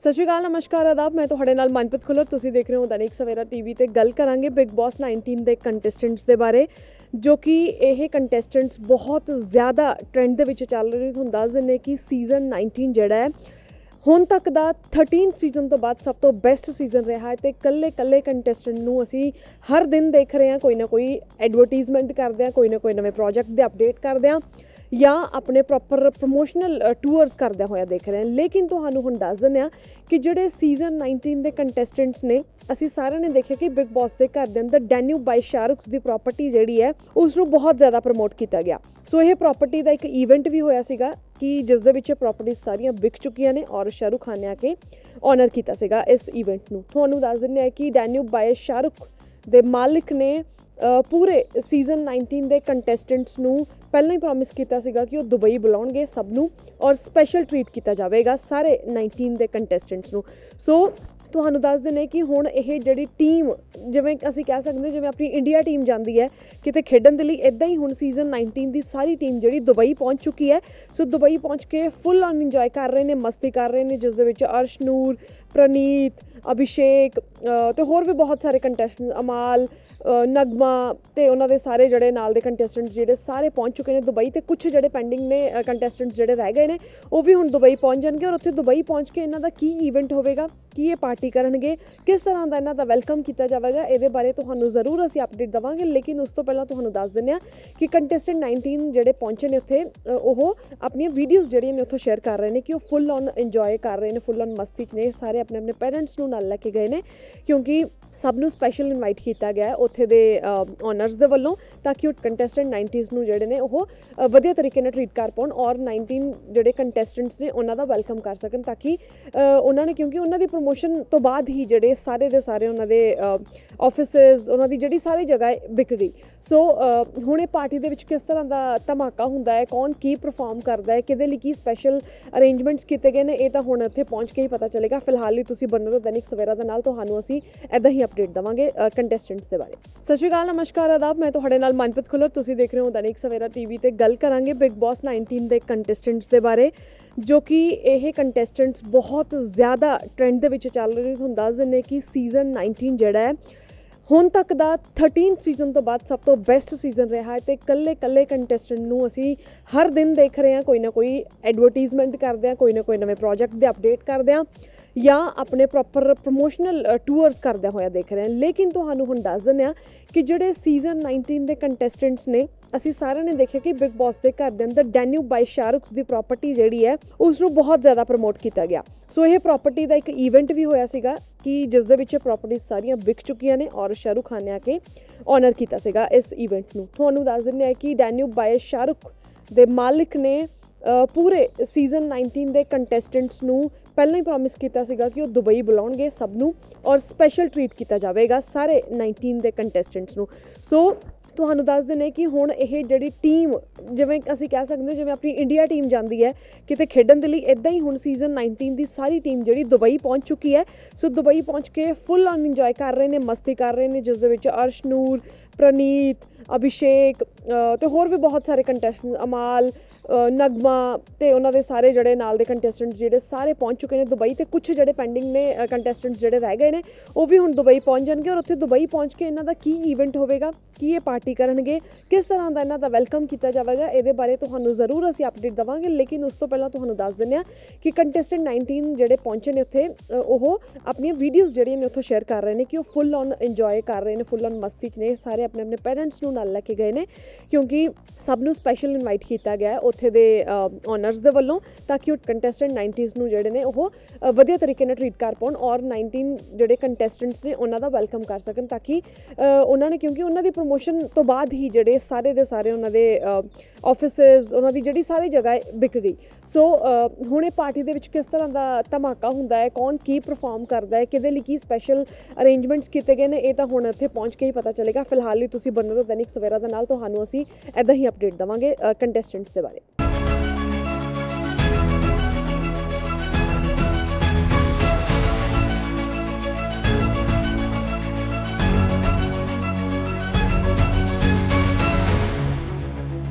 ਸਤਿ ਸ਼੍ਰੀ ਅਕਾਲ, ਨਮਸਕਾਰ, ਆਦਾਬ। ਮੈਂ ਤੁਹਾਡੇ ਨਾਲ ਮਨਪ੍ਰੀਤ ਖੁੱਲਰ। ਤੁਸੀਂ ਦੇਖ ਰਹੇ ਹੋ ਦੈਨਿਕ ਸਵੇਰਾ ਟੀਵੀ ਤੇ ਗੱਲ ਕਰਾਂਗੇ ਬਿਗ ਬਾਸ 19 ਦੇ ਕੰਟੈਸਟੈਂਟਸ ਦੇ ਬਾਰੇ, ਜੋ ਕਿ ਇਹ ਕੰਟੈਸਟੈਂਟਸ ਬਹੁਤ ਜ਼ਿਆਦਾ ਟ੍ਰੈਂਡ ਦੇ ਵਿੱਚ ਚੱਲ ਰਹੇ ਤੁਹਾਨੂੰ ਦੱਸ ਦਿੰਨੇ ਕਿ ਸੀਜ਼ਨ 19 ਜਿਹੜਾ ਹੈ, ਹੁਣ ਤੱਕ ਦਾ 13th ਸੀਜ਼ਨ ਤੋਂ ਬਾਅਦ ਸਭ ਤੋਂ ਬੈਸਟ ਸੀਜ਼ਨ ਰਿਹਾ ਹੈ ਤੇ ਕੱਲੇ ਕੱਲੇ ਕੰਟੈਸਟੈਂਟ ਨੂੰ ਅਸੀਂ ਹਰ ਦਿਨ ਦੇਖ ਰਹੇ ਹਾਂ। ਕੋਈ ਨਾ ਕੋਈ ਐਡਵਰਟਾਈਜ਼ਮੈਂਟ ਕਰਦੇ ਹਾਂ, ਕੋਈ ਨਾ ਕੋਈ ਨਵੇਂ ਪ੍ਰੋਜੈਕਟ ਦੇ ਅਪਡੇਟ ਕਰਦੇ ਹਾਂ। ਜਾਂ ਆਪਣੇ ਪ੍ਰੋਪਰ ਪ੍ਰੋਮੋਸ਼ਨਲ ਟੂਰਸ ਕਰਦਿਆਂ ਹੋਇਆ ਦੇਖ ਰਹੇ ਹਾਂ। ਲੇਕਿਨ ਤੁਹਾਨੂੰ ਹੁਣ ਦੱਸ ਦਿੰਦੇ ਹਾਂ ਕਿ ਜਿਹੜੇ ਸੀਜ਼ਨ 19 ਦੇ ਕੰਟੈਸਟੈਂਟਸ ਨੇ, ਅਸੀਂ ਸਾਰਿਆਂ ਨੇ ਦੇਖਿਆ ਕਿ ਬਿਗ ਬਾਸ ਦੇ ਘਰ ਦੇ ਅੰਦਰ ਡੈਨਿਊਬ ਬਾਈ ਸ਼ਾਹਰੁਖ ਦੀ ਪ੍ਰਾਪਰਟੀ ਜਿਹੜੀ ਹੈ ਉਸ ਨੂੰ ਬਹੁਤ ਜ਼ਿਆਦਾ ਪ੍ਰਮੋਟ ਕੀਤਾ ਗਿਆ। ਸੋ ਇਹ ਪ੍ਰਾਪਰਟੀ ਦਾ ਇੱਕ ਇਵੈਂਟ ਵੀ ਹੋਇਆ ਸੀਗਾ ਕਿ ਜਿਸ ਦੇ ਵਿੱਚ ਇਹ ਪ੍ਰਾਪਰਟੀ ਸਾਰੀਆਂ ਵਿਕ ਚੁੱਕੀਆਂ ਨੇ ਔਰ ਸ਼ਾਹਰੁਖ ਖਾਨ ਨੇ ਆ ਕੇ ਆਨਰ ਕੀਤਾ ਸੀਗਾ ਇਸ ਇਵੈਂਟ ਨੂੰ। ਤੁਹਾਨੂੰ ਦੱਸ ਦਿੰਦੇ ਹਾਂ ਕਿ ਡੈਨਿਊਬ ਬਾਈ ਸ਼ਾਹਰੁਖ ਦੇ ਮਾਲਿਕ ਨੇ ਪੂਰੇ ਸੀਜ਼ਨ 19 ਦੇ ਕੰਟੈਸਟੈਂਟਸ ਨੂੰ ਪਹਿਲਾਂ ਹੀ ਪ੍ਰੋਮਿਸ ਕੀਤਾ ਸੀਗਾ ਕਿ ਉਹ ਦੁਬਈ ਬੁਲਾਉਣਗੇ ਸਭ ਨੂੰ ਔਰ ਸਪੈਸ਼ਲ ਟ੍ਰੀਟ ਕੀਤਾ ਜਾਵੇਗਾ ਸਾਰੇ 19 ਦੇ ਕੰਟੈਸਟੈਂਟਸ ਨੂੰ। ਸੋ ਤੁਹਾਨੂੰ ਦੱਸ ਦਿੰਨੇ ਕਿ ਹੁਣ ਇਹ ਜਿਹੜੀ ਟੀਮ ਜਿਵੇਂ ਅਸੀਂ ਕਹਿ ਸਕਦੇ ਜਿਵੇਂ ਆਪਣੀ ਇੰਡੀਆ ਟੀਮ ਜਾਂਦੀ ਹੈ ਕਿਤੇ ਖੇਡਣ ਦੇ ਲਈ ਇਦਾਂ ਹੀ ਹੁਣ ਸੀਜ਼ਨ 19 ਦੀ ਸਾਰੀ ਟੀਮ ਜਿਹੜੀ ਦੁਬਈ ਪਹੁੰਚ ਚੁੱਕੀ ਹੈ। ਸੋ ਦੁਬਈ ਪਹੁੰਚ ਕੇ ਫੁੱਲ ਔਨ ਇੰਜੋਏ ਕਰ ਰਹੇ ਨੇ ਮਸਤੀ ਕਰ ਰਹੇ ਨੇ ਜਿਸ ਦੇ ਵਿੱਚ ਅਰਸ਼ ਨੂਰ ਪ੍ਰਨੀਤ ਅਭਿਸ਼ੇਕ ਅ, ਤੇ ਹੋਰ ਵੀ ਬਹੁਤ ਸਾਰੇ ਕੰਟੈਸਟੈਂਟ ਅਮਾਲ ਨਗਮਾ ਤੇ ਉਹਨਾਂ ਦੇ ਸਾਰੇ ਜਿਹੜੇ ਨਾਲ ਦੇ ਕੰਟੈਸਟੈਂਟਸ ਜਿਹੜੇ ਸਾਰੇ ਪਹੁੰਚ ਚੁੱਕੇ ਨੇ ਦੁਬਈ ਤੇ ਕੁਝ ਜਿਹੜੇ ਪੈਂਡਿੰਗ ਨੇ ਕੰਟੈਸਟੈਂਟਸ ਜਿਹੜੇ ਰਹਿ ਗਏ ਨੇ, ਉਹ ਵੀ ਹੁਣ ਦੁਬਈ ਪਹੁੰਚ ਜਾਣਗੇ ਔਰ ਉੱਥੇ ਦੁਬਈ ਪਹੁੰਚ ਕੇ ਇਹਨਾਂ ਦਾ ਕੀ ਇਵੈਂਟ ਹੋਵੇਗਾ, ਕੀ ਇਹ ਪਾਰਟੀ ਕਰਨਗੇ, ਕਿਸ ਤਰ੍ਹਾਂ ਦਾ ਇਹਨਾਂ ਦਾ ਵੈਲਕਮ ਕੀਤਾ ਜਾਵੇਗਾ, ਇਹਦੇ ਬਾਰੇ ਤੁਹਾਨੂੰ ਜ਼ਰੂਰ ਅਸੀਂ ਅਪਡੇਟ ਦਵਾਂਗੇ, ਲੇਕਿਨ ਉਸ ਤੋਂ ਪਹਿਲਾਂ ਤੁਹਾਨੂੰ ਦੱਸ ਦਿੰਦੇ ਹਾਂ ਕਿ ਕੰਟੈਸਟੈਂਟ 19 ਜਿਹੜੇ ਪਹੁੰਚੇ ਨੇ ਉੱਥੇ ਉਹ ਆਪਣੀਆਂ ਵੀਡੀਓਜ਼ ਜਿਹੜੀਆਂ ਨੇ ਉੱਥੋਂ ਸ਼ੇਅਰ ਕਰ ਰਹੇ ਨੇ ਕਿ ਉਹ ਫੁੱਲ ਔਨ ਇੰਜੋਏ ਕਰ ਰਹੇ ਨੇ ਫੁੱਲ ਔਨ ਮਸਤੀ 'ਚ ਨੇ ਸਾਰੇ ਆਪਣੇ ਆਪਣੇ ਪੇਰੈਂਟਸ ਨੂੰ ਨਾਲ ਲੈ ਕੇ ਗਏ ਨੇ, ਕਿਉਂਕਿ ਸਭ ਨੂੰ ਸਪੈਸ਼ਲ ਇਨਵਾਈਟ ਕੀਤਾ ਗਿਆ ਉੱਥੇ ਦੇ ਓਨਰਸ ਦੇ ਵੱਲੋਂ ਤਾਂ ਕਿ ਉਹ ਕੰਟੈਸਟੈਂਟ 90s ਨੂੰ ਜਿਹੜੇ ਨੇ ਉਹ ਵਧੀਆ ਤਰੀਕੇ ਨਾਲ ਟਰੀਟ ਕਰ ਪਾਉਣ ਔਰ 19 ਜਿਹੜੇ ਕੰਟੈਸਟੈਂਟਸ ਨੇ ਉਹਨਾਂ ਦਾ ਵੈਲਕਮ ਕਰ ਸਕਣ ਤਾਂ ਕਿ ਉਹਨਾਂ ਨੇ ਕਿਉਂਕਿ ਉਹਨਾਂ ਦੀ ਪ੍ਰੋਮੋਸ਼ਨ ਤੋਂ ਬਾਅਦ ਹੀ ਜਿਹੜੇ ਸਾਰੇ ਦੇ ਸਾਰੇ ਉਹਨਾਂ ਦੇ ਆਫਿਸਿਸ ਉਹਨਾਂ ਦੀ ਜਿਹੜੀ ਸਾਰੀ ਜਗ੍ਹਾ ਹੈ ਵਿਕ ਗਈ। ਸੋ ਹੁਣ ਇਹ ਪਾਰਟੀ ਦੇ ਵਿੱਚ ਕਿਸ ਤਰ੍ਹਾਂ ਦਾ ਧਮਾਕਾ ਹੁੰਦਾ ਹੈ, ਕੌਣ ਕੀ ਪਰਫਾਰਮ ਕਰਦਾ ਹੈ, ਕਿਹਦੇ ਲਈ ਕੀ ਸਪੈਸ਼ਲ ਅਰੇਂਜਮੈਂਟਸ ਕੀਤੇ ਗਏ ਨੇ, ਇਹ ਤਾਂ ਹੁਣ ਇੱਥੇ ਪਹੁੰਚ ਕੇ ਹੀ ਪਤਾ ਚੱਲੇਗਾ। ਫਿਲਹਾਲ ਲਈ ਤੁਸੀਂ ਬਣੇ ਰਹੋ ਦੈਨਿਕ ਸਵੇਰਾ ਦੇ ਨਾਲ, ਤੁਹਾਨੂੰ ਅਸੀਂ ਐਦਾਂ ਹੀ ਅਪਡੇਟ ਦਵਾਂਗੇ ਕੰਟੈਸਟੈਂਟਸ ਦੇ ਬਾਰੇ। ਸਤਿ ਸ਼੍ਰੀ ਅਕਾਲ, ਨਮਸਕਾਰ, ਆਦਾਬ। ਮੈਂ ਤੁਹਾਡੇ ਨਾਲ ਮਨਪ੍ਰੀਤ ਖੁੱਲਰ। ਤੁਸੀਂ ਦੇਖ ਰਹੇ ਹੋ ਦੈਨਿਕ ਸਵੇਰਾ ਟੀਵੀ ਤੇ ਗੱਲ ਕਰਾਂਗੇ ਬਿਗ ਬਾਸ 19 ਦੇ ਕੰਟੈਸਟੈਂਟਸ ਦੇ ਬਾਰੇ, ਜੋ ਕਿ ਇਹ ਕੰਟੈਸਟੈਂਟਸ ਬਹੁਤ ਜ਼ਿਆਦਾ ਟ੍ਰੈਂਡ ਦੇ ਵਿੱਚ ਚੱਲ ਰਹੇ ਨੇ ਤੁਹਾਨੂੰ ਦੱਸ ਦਿੰਨੇ ਕਿ ਸੀਜ਼ਨ 19 ਜਿਹੜਾ ਹੈ, ਹੁਣ ਤੱਕ ਦਾ 13th ਸੀਜ਼ਨ ਤੋਂ ਬਾਅਦ ਸਭ ਤੋਂ ਬੈਸਟ ਸੀਜ਼ਨ ਰਿਹਾ ਹੈ ਤੇ ਕੱਲੇ ਕੱਲੇ ਕੰਟੈਸਟੈਂਟ ਨੂੰ ਅਸੀਂ ਹਰ ਦਿਨ ਦੇਖ ਰਹੇ ਹਾਂ। ਕੋਈ ਨਾ ਕੋਈ ਐਡਵਰਟਾਈਜ਼ਮੈਂਟ ਕਰਦੇ ਹਾਂ, ਕੋਈ ਨਾ ਕੋਈ ਨਵੇਂ ਪ੍ਰੋਜੈਕਟ ਦੇ ਅਪਡੇਟ ਕਰਦੇ ਹਾਂ। ਜਾਂ ਆਪਣੇ ਪ੍ਰੋਪਰ ਪ੍ਰੋਮੋਸ਼ਨਲ ਟੂਰਸ ਕਰਦਿਆਂ ਹੋਇਆ ਦੇਖ ਰਹੇ ਹਾਂ। ਲੇਕਿਨ ਤੁਹਾਨੂੰ ਹੁਣ ਦੱਸ ਦਿੰਦੇ ਹਾਂ ਕਿ ਜਿਹੜੇ ਸੀਜ਼ਨ 19 ਦੇ ਕੰਟੈਸਟੈਂਟਸ ਨੇ, ਅਸੀਂ ਸਾਰਿਆਂ ਨੇ ਦੇਖਿਆ ਕਿ ਬਿਗ ਬਾਸ ਦੇ ਘਰ ਦੇ ਅੰਦਰ ਡੈਨਿਊਬ ਬਾਈ ਸ਼ਾਹਰੁਖ ਦੀ ਪ੍ਰਾਪਰਟੀ ਜਿਹੜੀ ਹੈ ਉਸ ਨੂੰ ਬਹੁਤ ਜ਼ਿਆਦਾ ਪ੍ਰਮੋਟ ਕੀਤਾ ਗਿਆ। ਸੋ ਇਹ ਪ੍ਰਾਪਰਟੀ ਦਾ ਇੱਕ ਇਵੈਂਟ ਵੀ ਹੋਇਆ ਸੀਗਾ ਕਿ ਜਿਸ ਦੇ ਵਿੱਚ ਇਹ ਪ੍ਰਾਪਰਟੀ ਸਾਰੀਆਂ ਵਿਕ ਚੁੱਕੀਆਂ ਨੇ ਔਰ ਸ਼ਾਹਰੁਖ ਖਾਨ ਨੇ ਆ ਕੇ ਆਨਰ ਕੀਤਾ ਸੀਗਾ ਇਸ ਇਵੈਂਟ ਨੂੰ। ਤੁਹਾਨੂੰ ਦੱਸ ਦਿੰਦੇ ਹਾਂ ਕਿ ਡੈਨਿਊਬ ਬਾਈ ਸ਼ਾਹਰੁਖ ਦੇ ਮਾਲਿਕ ਨੇ ਪੂਰੇ ਸੀਜ਼ਨ 19 ਦੇ ਕੰਟੈਸਟੈਂਟਸ ਨੂੰ ਪਹਿਲਾਂ ਹੀ ਪ੍ਰੋਮਿਸ ਕੀਤਾ ਸੀਗਾ ਕਿ ਉਹ ਦੁਬਈ ਬੁਲਾਉਣਗੇ ਸਭ ਨੂੰ ਔਰ ਸਪੈਸ਼ਲ ਟ੍ਰੀਟ ਕੀਤਾ ਜਾਵੇਗਾ ਸਾਰੇ 19 ਦੇ ਕੰਟੈਸਟੈਂਟਸ ਨੂੰ। ਸੋ ਤੁਹਾਨੂੰ ਦੱਸਦੇ ਨੇ ਕਿ ਹੁਣ ਇਹ ਜਿਹੜੀ ਟੀਮ ਜਿਵੇਂ ਅਸੀਂ ਕਹਿ ਸਕਦੇ ਜਿਵੇਂ ਆਪਣੀ ਇੰਡੀਆ ਟੀਮ ਜਾਂਦੀ ਹੈ ਕਿਤੇ ਖੇਡਣ ਦੇ ਲਈ ਇਦਾਂ ਹੀ ਹੁਣ ਸੀਜ਼ਨ 19 ਦੀ ਸਾਰੀ ਟੀਮ ਜਿਹੜੀ ਦੁਬਈ ਪਹੁੰਚ ਚੁੱਕੀ ਹੈ। ਸੋ ਦੁਬਈ ਪਹੁੰਚ ਕੇ ਫੁੱਲ ਔਨ ਇੰਜੋਏ ਕਰ ਰਹੇ ਨੇ ਮਸਤੀ ਕਰ ਰਹੇ ਨੇ ਜਿਸ ਦੇ ਵਿੱਚ ਅਰਸ਼ ਨੂਰ ਪ੍ਰਨੀਤ ਅਭਿਸ਼ੇਕ ਅ, ਤੇ ਹੋਰ ਵੀ ਬਹੁਤ ਸਾਰੇ ਕੰਟੈਸਟੈਂਟ ਅਮਾਲ ਨਗਮਾ ਤੇ ਉਹਨਾਂ ਦੇ ਸਾਰੇ ਜਿਹੜੇ ਨਾਲ ਦੇ ਕੰਟੈਸਟੈਂਟਸ ਜਿਹੜੇ ਸਾਰੇ ਪਹੁੰਚ ਚੁੱਕੇ ਨੇ ਦੁਬਈ ਤੇ ਕੁਝ ਜਿਹੜੇ ਪੈਂਡਿੰਗ ਨੇ ਕੰਟੈਸਟੈਂਟਸ ਜਿਹੜੇ ਰਹਿ ਗਏ ਨੇ, ਉਹ ਵੀ ਹੁਣ ਦੁਬਈ ਪਹੁੰਚ ਜਾਣਗੇ ਔਰ ਉੱਥੇ ਦੁਬਈ ਪਹੁੰਚ ਕੇ ਇਹਨਾਂ ਦਾ ਕੀ ਇਵੈਂਟ ਹੋਵੇਗਾ, ਕੀ ਇਹ ਪਾਰਟੀ ਕਰਨਗੇ, ਕਿਸ ਤਰ੍ਹਾਂ ਦਾ ਇਹਨਾਂ ਦਾ ਵੈਲਕਮ ਕੀਤਾ ਜਾਵੇਗਾ, ਇਹਦੇ ਬਾਰੇ ਤੁਹਾਨੂੰ ਜ਼ਰੂਰ ਅਸੀਂ ਅਪਡੇਟ ਦਵਾਂਗੇ, ਲੇਕਿਨ ਉਸ ਤੋਂ ਪਹਿਲਾਂ ਤੁਹਾਨੂੰ ਦੱਸ ਦਿੰਦੇ ਹਾਂ ਕਿ ਕੰਟੈਸਟੈਂਟ 19 ਜਿਹੜੇ ਪਹੁੰਚੇ ਨੇ ਉੱਥੇ ਉਹ ਆਪਣੀਆਂ ਵੀਡੀਓਜ਼ ਜਿਹੜੀਆਂ ਨੇ ਉੱਥੋਂ ਸ਼ੇਅਰ ਕਰ ਰਹੇ ਨੇ ਕਿ ਉਹ ਫੁੱਲ ਔਨ ਇੰਜੋਏ ਕਰ ਰਹੇ ਨੇ ਫੁੱਲ ਔਨ ਮਸਤੀ 'ਚ ਨੇ, ਸਾਰੇ ਆਪਣੇ ਆਪਣੇ ਪੇਰੈਂਟਸ ਨੂੰ ਨਾਲ ਲੈ ਕੇ ਗਏ ਨੇ, ਕਿਉਂਕਿ ਸਭ ਨੂੰ ਸਪੈਸ਼ਲ ਇਨਵਾਈਟ ਕੀਤਾ ਗਿਆ ਹੈ ਇੱਥੇ ਦੇ ਓਨਰਸ ਦੇ ਵੱਲੋਂ, ਤਾਂ ਕਿ ਉਹ ਕੰਟੈਸਟੈਂਟ 90s ਨੂੰ ਜਿਹੜੇ ਨੇ, ਉਹ ਵਧੀਆ ਤਰੀਕੇ ਨਾਲ ਟਰੀਟ ਕਰ ਪਾਉਣ ਔਰ 19 ਜਿਹੜੇ ਕੰਟੈਸਟੈਂਟਸ ਨੇ, ਉਹਨਾਂ ਦਾ ਵੈਲਕਮ ਕਰ ਸਕਣ ਤਾਂ ਕਿ ਉਹਨਾਂ ਨੇ ਕਿਉਂਕਿ ਉਹਨਾਂ ਦੀ ਪ੍ਰੋਮੋਸ਼ਨ ਤੋਂ ਬਾਅਦ ਹੀ ਜਿਹੜੇ ਸਾਰੇ ਦੇ ਸਾਰੇ ਉਹਨਾਂ ਦੇ ਆਫਿਸਿਸ ਉਹਨਾਂ ਦੀ ਜਿਹੜੀ ਸਾਰੀ ਜਗ੍ਹਾ ਹੈ, ਵਿਕ ਗਈ। ਸੋ ਹੁਣ ਇਹ ਪਾਰਟੀ ਦੇ ਵਿੱਚ ਕਿਸ ਤਰ੍ਹਾਂ ਦਾ ਧਮਾਕਾ ਹੁੰਦਾ ਹੈ, ਕੌਣ ਕੀ ਪਰਫਾਰਮ ਕਰਦਾ ਹੈ, ਕਿਹਦੇ ਲਈ ਕੀ ਸਪੈਸ਼ਲ ਅਰੇਂਜਮੈਂਟਸ ਕੀਤੇ ਗਏ ਨੇ, ਇਹ ਤਾਂ ਹੁਣ ਇੱਥੇ ਪਹੁੰਚ ਕੇ ਹੀ ਪਤਾ ਚੱਲੇਗਾ। ਫਿਲਹਾਲ ਲਈ ਤੁਸੀਂ ਬਣੇ ਦੈਨਿਕ ਸਵੇਰਾ ਦੇ ਨਾਲ, ਤੁਹਾਨੂੰ ਅਸੀਂ ਐਦਾਂ ਹੀ ਅਪਡੇਟ ਦਵਾਂਗੇ ਕੰਟੈਸਟੈਂਟਸ ਦੇ ਬਾਰੇ।